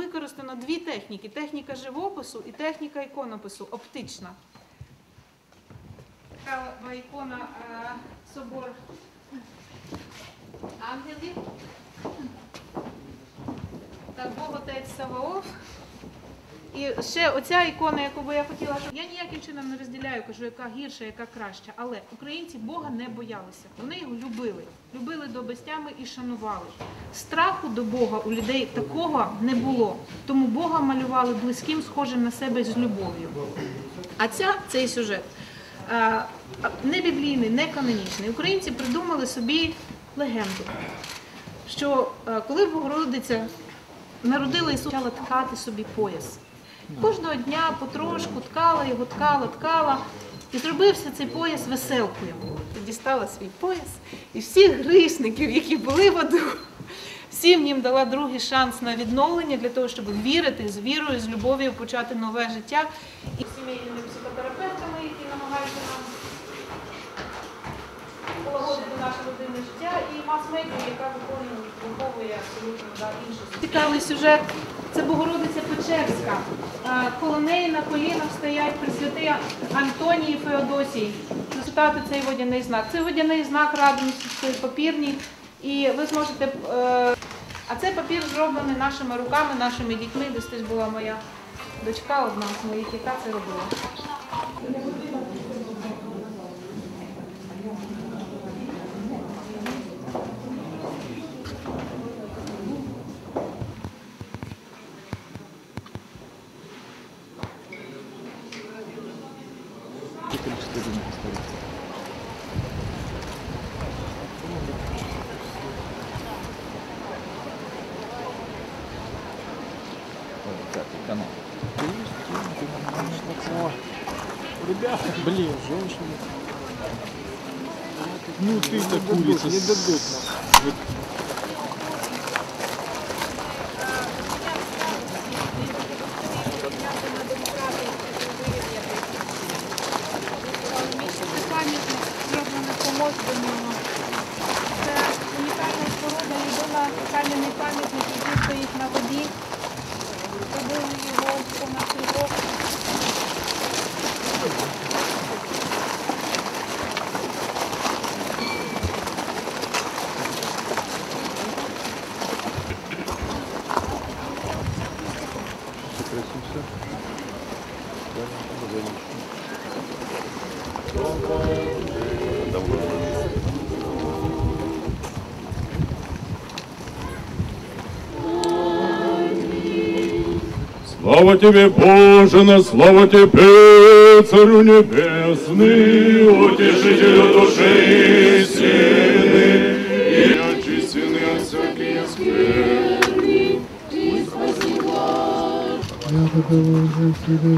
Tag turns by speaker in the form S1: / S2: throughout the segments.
S1: використано дві техніки: техніка живопису і техніка іконопису, оптична. Така ікона е, собор ангелів. Так, Бог Отець Саваоф. І ще оця ікона, яку би я хотіла, щоб я ніяким чином не розділяю, кажу, яка гірша, яка краща. Але українці Бога не боялися. Вони його любили, любили до безтями і шанували. Страху до Бога у людей такого не було. Тому Бога малювали близьким, схожим на себе з любов'ю. А ця цей сюжет не біблійний, не канонічний. Українці придумали собі легенду, що коли Богородиця народила Ісуса, почала ткати собі пояс. Кожного дня потрошку ткала його, ткала, ткала. І зробився цей пояс веселкою. Дістала свій пояс і всіх грішників, які були в аду, всім їм дала другий шанс на відновлення для того, щоб вірити з вірою, з любов'ю почати нове життя. І наше родинне життя, і мас-медіа, яка виконує, виховує абсолютно да, іншу. Цікавий сюжет. Це Богородиця Печерська. Коло неї на колінах стоять пресвятий Антоній Феодосій. Зачитати цей водяний знак. Це водяний знак радості папірні. І ви зможете. е, А цей папір зроблений нашими руками, нашими дітьми. Десь теж була моя дочка, одна з моїх, яка це робила.
S2: Ребята, блин, женщины. Ну ты-то курица. Не дадут нам.
S3: Слава Тебе, Боже, на слава Тебе, Царю Небесный, Утешителю души истины, и очистины от всякой скверны,
S4: Ты спасибо. Я такого уже всегда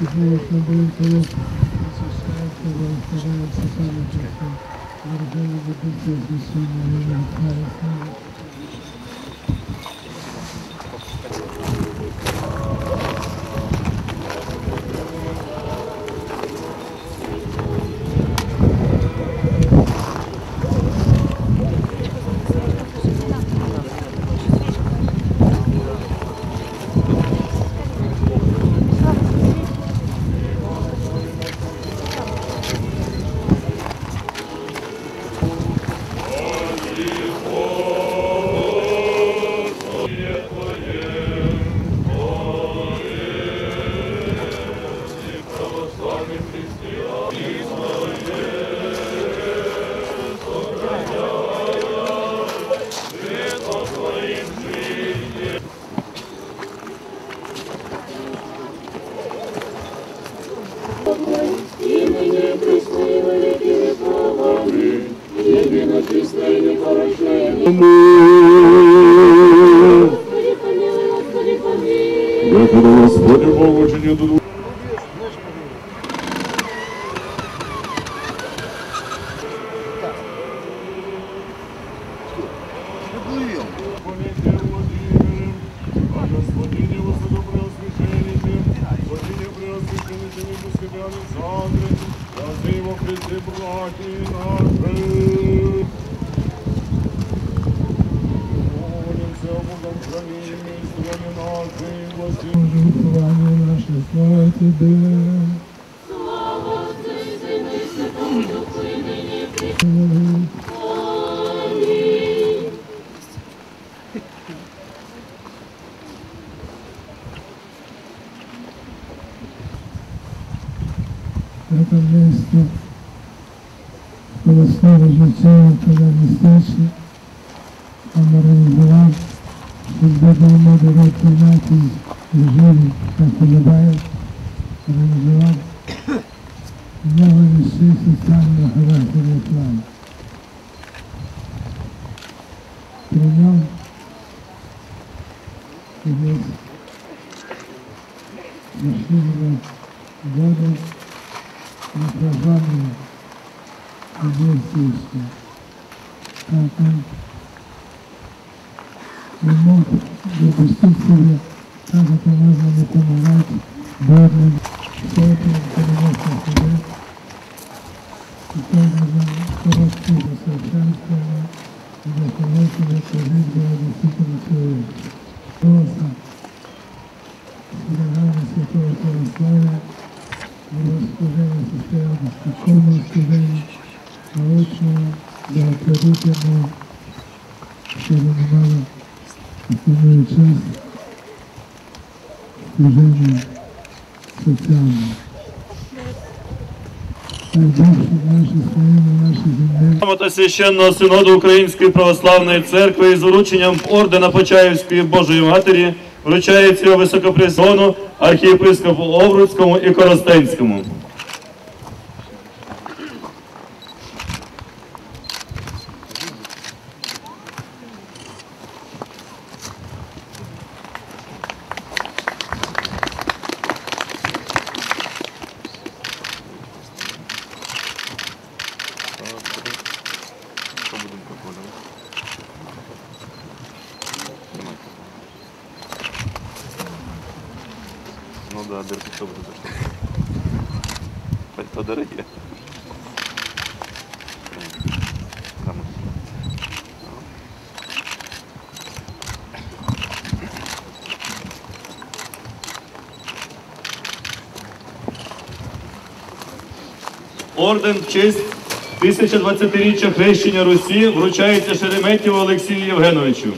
S4: Тебе, что будет Твое, сосает Тебя, оставляется самым честным, Ордена Богатства,
S3: Александре, ради его Христе, братья наши. Молимся о Богом хранении, стране нашей, власти. Боже, упование наше,
S4: слава Тебе. Життя, коли містечко, он організував, щоб допомогти розприйняти і жили, як подобає, організував новий соціального характеру план. Прийняв і десь года de justiça, haja conosco no combate, dor-nos sempre pelo nosso poder, e todos os corruptos acertados pela e da corrupta da poder pela justiça do Senhor. Nossa, cidadãos que foram pela glória, o nosso poder no céu, e como nos tivemos a última da pergunta no ser humano. Страны, наши земли
S3: Грамота священного синоду Української православної церкви із врученням ордена Почаївської Божої Матері вручається його високопресону архієпископу Овруцькому і Коростенському.
S5: что будем прикладывать. Ну да, дырки что будут что. Пальто дорогие.
S3: Орден в честь 1020-річчя хрещення Русі вручається Шереметєву Олексію Євгеновичу.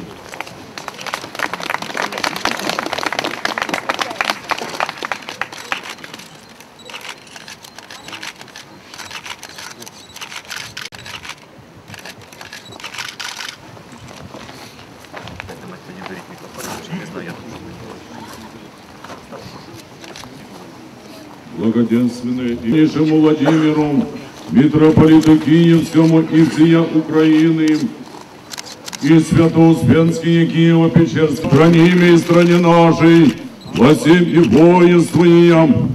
S3: Благоденственное Нижему Владимиру, митрополиту Киевскому и всея Украины, и Свято-Успенские Киево-Печерские, храними и стране нашей, во всем и воинствуем,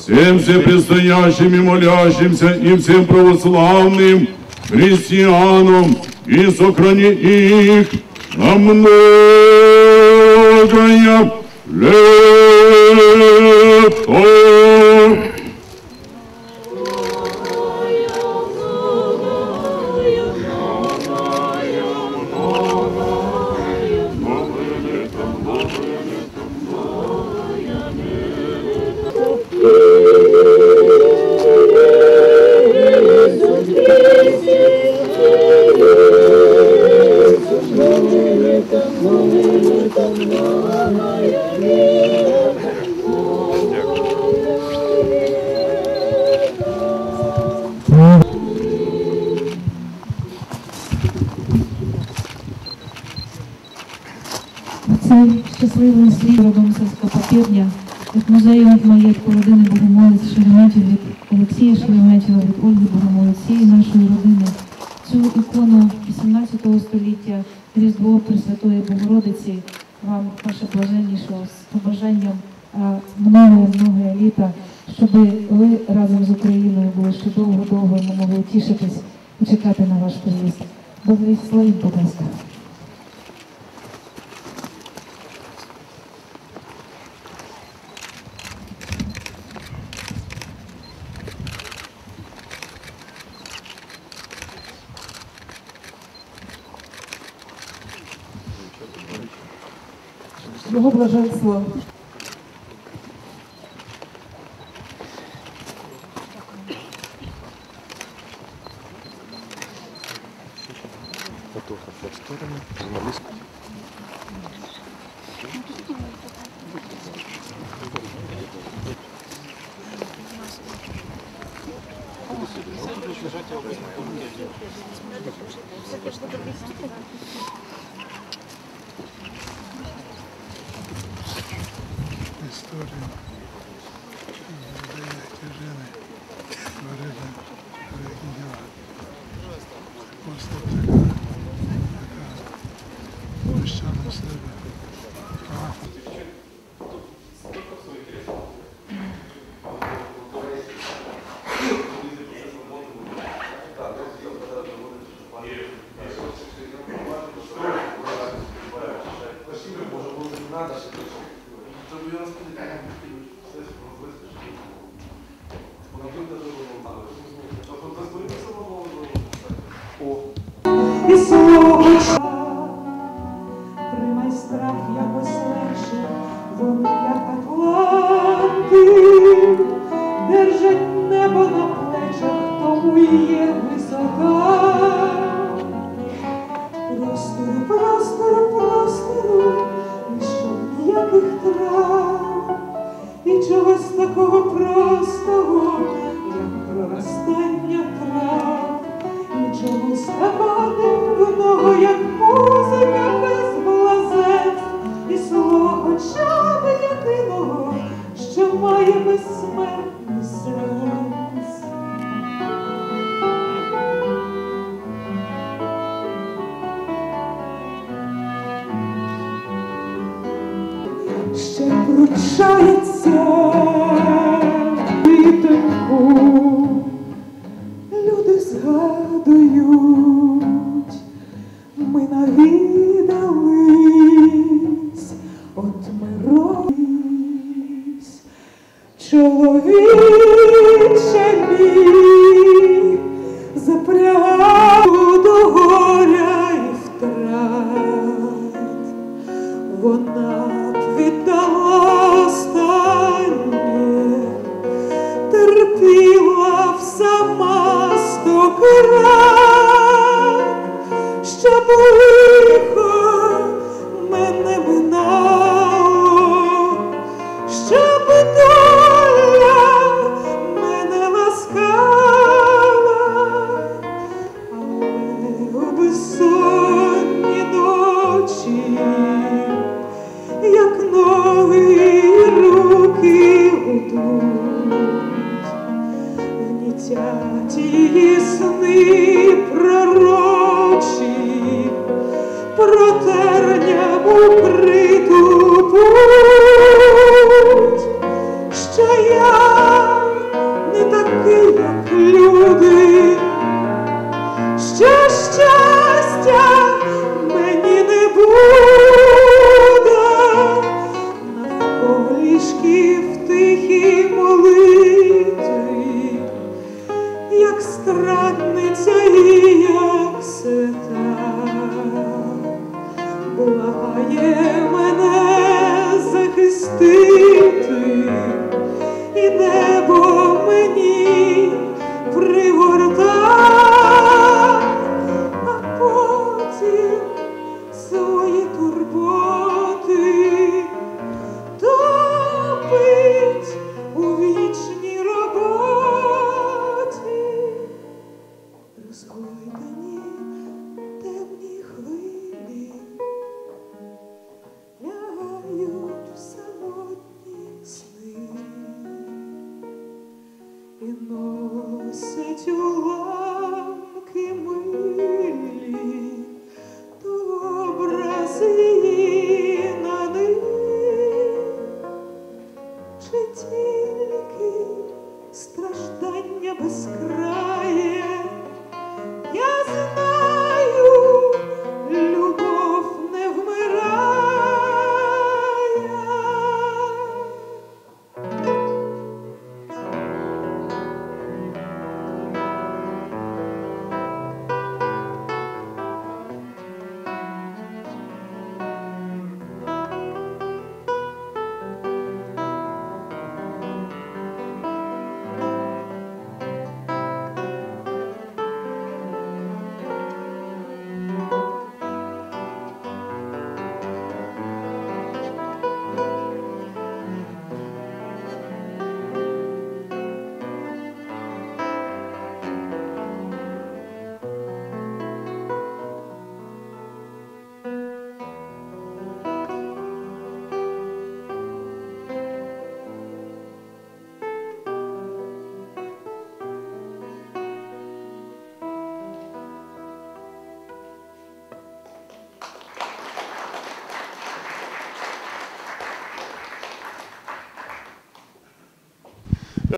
S3: всем всепредстоящим и молящимся, и всем православным христианам, и сохрани их на многое лето.
S6: Пресвятої Богородиці вам, ваше блаженнішого, з побажанням многое-многое літа, щоб ви разом з Україною були ще довго-довго ми могли тішитись і чекати на ваш приїзд. Благословіть, будь ласка.
S7: двух
S2: слов. в сторону, журналист.
S7: Excellent. give us ті сни пророчі, про протерням приту путь, що я не такий, як люди, що щастя мені не буде, навколішків.